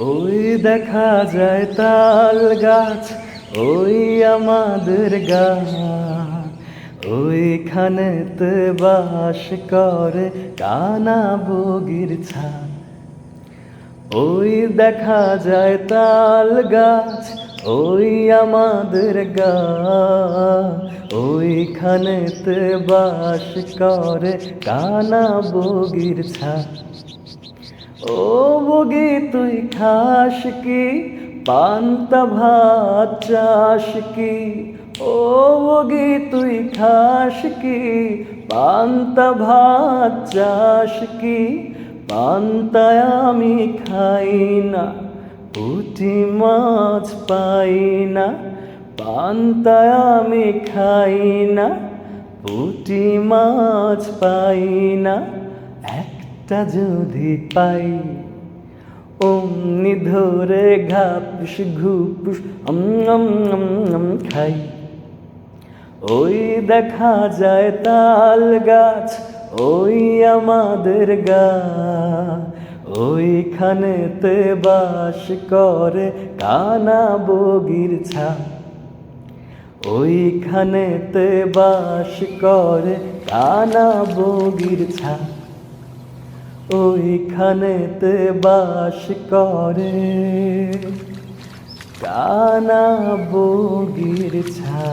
ওই দেখা যায় তাল গাছ, ওই আমাদের গা ওইখানেতে বাস করে কানা বগির ছা ওই দেখা যায় তাল গাছ, ওই আমাদের গা ওইখানেতে বাস করে কানা বগির ছা ও বগি তুই খাস কি? পান্তা ভাত চাস কি? ও বগি তুই খাস কি? পান্তা ভাত চাস কি? পান্তায় আমি খাই না, পুঁটি মাছ পাই না পান্তায় আমি খাই না, পুঁটি মাছ পাই না একটা যদি পাই, অমনি ধরে ঘাপুস ঘুপুস খাই। ওই দেখা যায় তাল গাছ, ওই আমাদের গা। ওইখানেতে বাস করে কানা বগির ছা। ওইখানেতে বাস করে কানা বগির ছা। ওইখানেতে বাস করে। কানা বগির ছা